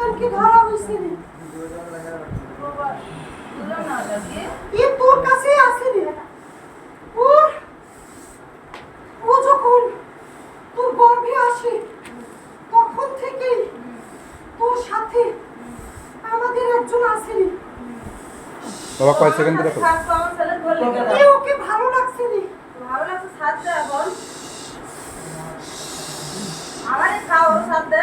তোর ধরা হইছে এ তোর কাছে আছে রে। ও যখন তোর গর্ভে আসে তখন থেকেই তোর সাথে আমাদের একজন আছে বাবা কয় সেকেন্ড ধরে ওকে ভালো লাগছে রে। ভালো লাগছে সাথে এখন আমারে খাও সাথে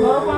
Wow.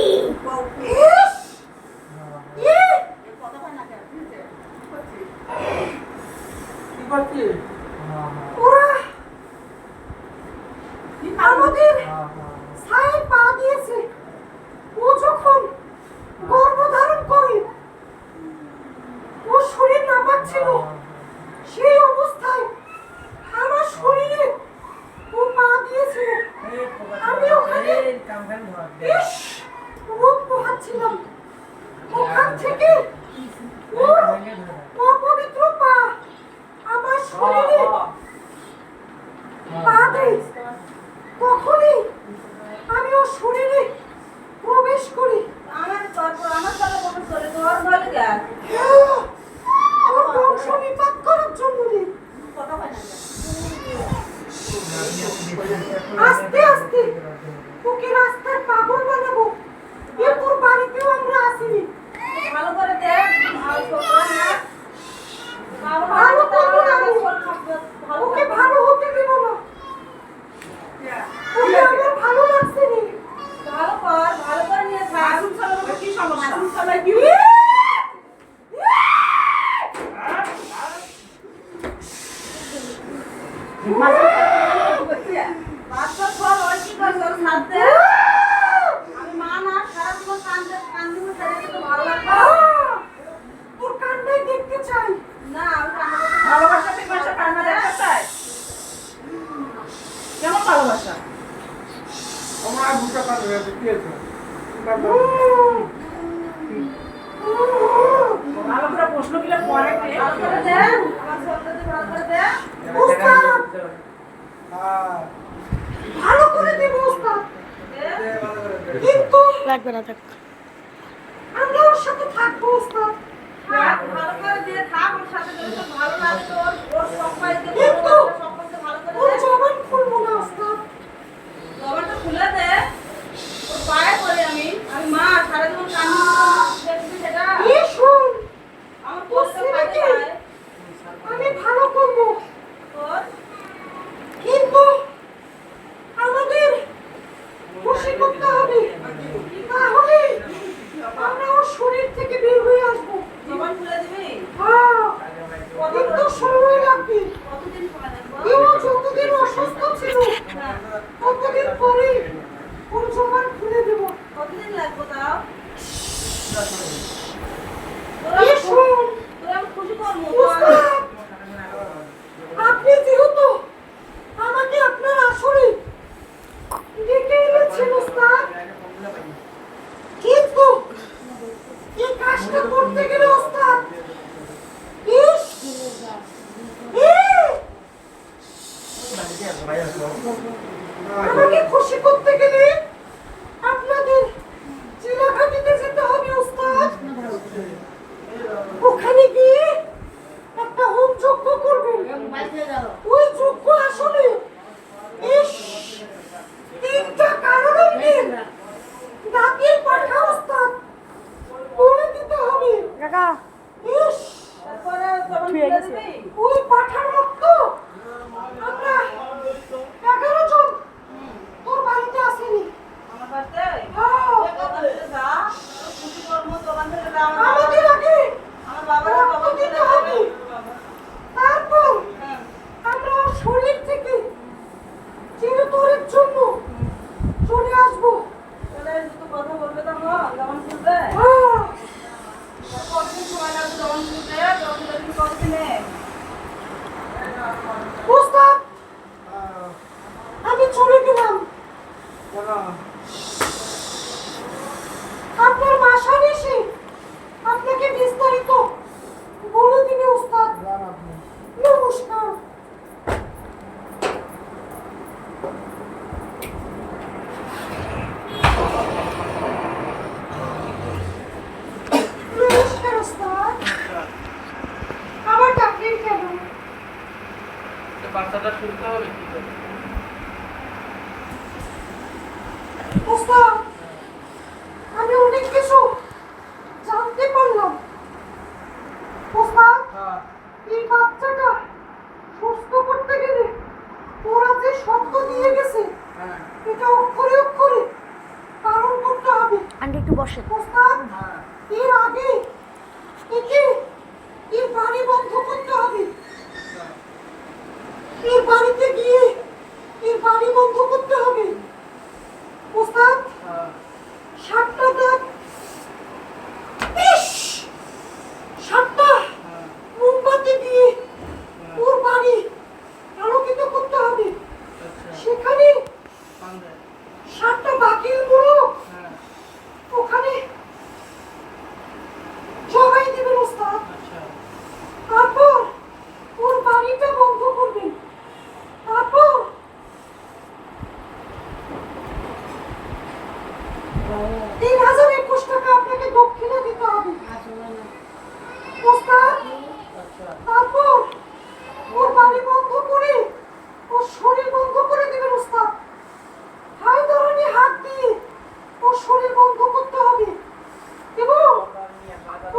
যাচ্ছিল সেই অবস্থায় আমার শরীরে ও পা দিয়েছিল। আমি ওখানে বেশ রোদ পোহাচ্ছিলাম। ওখান থেকে ওর অপবিত্র পা আমার শরীরে পা দেয়। তখনই আমি ওর শরীরে প্রবেশ করি। আমার আমার কথা প্রবেশ করে ভালো শনিপাত করার জন্য রে। আস্তে আস্তে। ওকে রাস্তার পাগল বানাবো। এ বাড়িতেও আমরা আসিনি। ভালো করে দেখ। ভালো লাগবে না থাক। ¿Cuántos? আমাকে খুশি করতে গেলে হ্যাঁ, আমি চলে গেলাম আপনার বাসায় এসে আপনাকে বিস্তারিত বলে দিবে। নমস্কার নমস্কার বাচ্চাটা শুনতে হবে কি করে? আমি অনেক কিছু জানতে পারলাম। ওস্তাদ হ্যাঁ, এই বাচ্চাটা সুস্থ করতে গেলে ওরা যে শব্দ দিয়ে গেছে হ্যাঁ, এটা অক্ষরে অক্ষরে পালন করতে হবে। আন্টি একটু বসেন। ওস্তাদ হ্যাঁ, এর আগে একে এর বাড়ি বন্ধ করতে হবে। এর বাড়িতে গিয়ে এর বাড়ি বন্ধ করতে হবে। ওস্তাদ হ্যাঁ, সাতটা দাঁত! সাতটা হ্যাঁ, মোমবাতি দিয়ে ওর বাড়ি আলোকিত করতে হবে। আচ্ছা, সেখানে সাতটা বাকির হ্যাঁ, ওখানে জবাই দেবেন ওস্তাদ। আচ্ছা, তারপর ওর বাড়িটা বন্ধ করবেন তারপর তিন হাজার একুশ টাকা আপনাকে দক্ষিণা দিতে হবে ওস্তাদ আচ্ছা, তারপর ওর বাড়ি বন্ধ করে ওর শরীর বন্ধ করে দেবেন ওস্তাদ হাই ধরনের হাত দিয়ে ওর শরীর বন্ধ করতে হবে এবং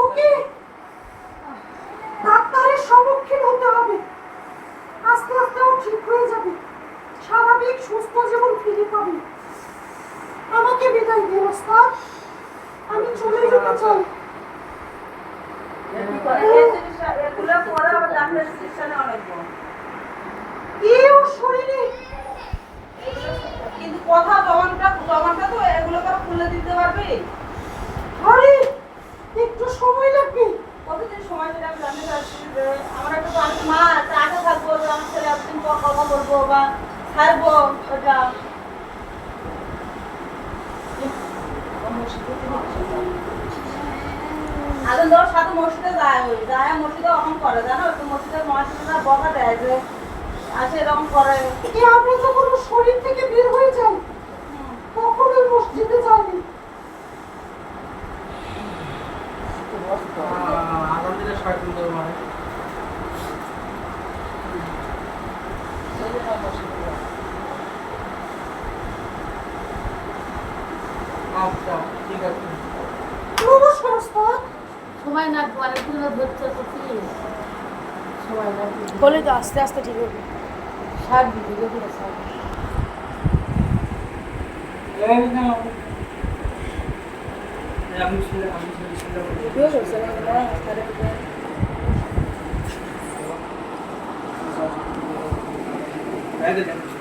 ওকে ডাক্তারের সম্মুখীন হতে হবে আস্তে আস্তে ও ঠিক হয়ে যাবে স্বাভাবিক সুস্থ জীবন ফিরে পাবে আমাকে বিদায় আমি চলে যেতে চাই। শরীরে কিন্তু কথা জমানটা জমানটা তো এগুলো করে খুলে দিতে পারবি। আরে একটু সময় লাগবে। কতদিন সময় সেটা আমি জানতে চাচ্ছি যে আমার একটা আমি মা একটা থাকব আমার ছেলে একদিন কথা বলব বা ছাড়বো ওটা আগে ধর সাথে মসজিদে যায় ওই যায় মসজিদে অহম করে জানো? একটু মসজিদের মসজিদে বকা দেয় যে আছে এরকম করে। এ আমরা যখন শরীর থেকে বের হয়ে যাই। তখন ওই মসজিদে যাইনি? আগামী দিনে শয়তান দেবো আচ্ছা, ঠিক আছে। নমস্কার ওস্তাদ সময় না পরে পুরো ধরতে তো প্লিজ সময় না বলে তো আস্তে আস্তে ঠিক হবে সার দিদি যেগুলো সার। আমি ছিল, আমি ছিল, ছিল। এই দেখেন।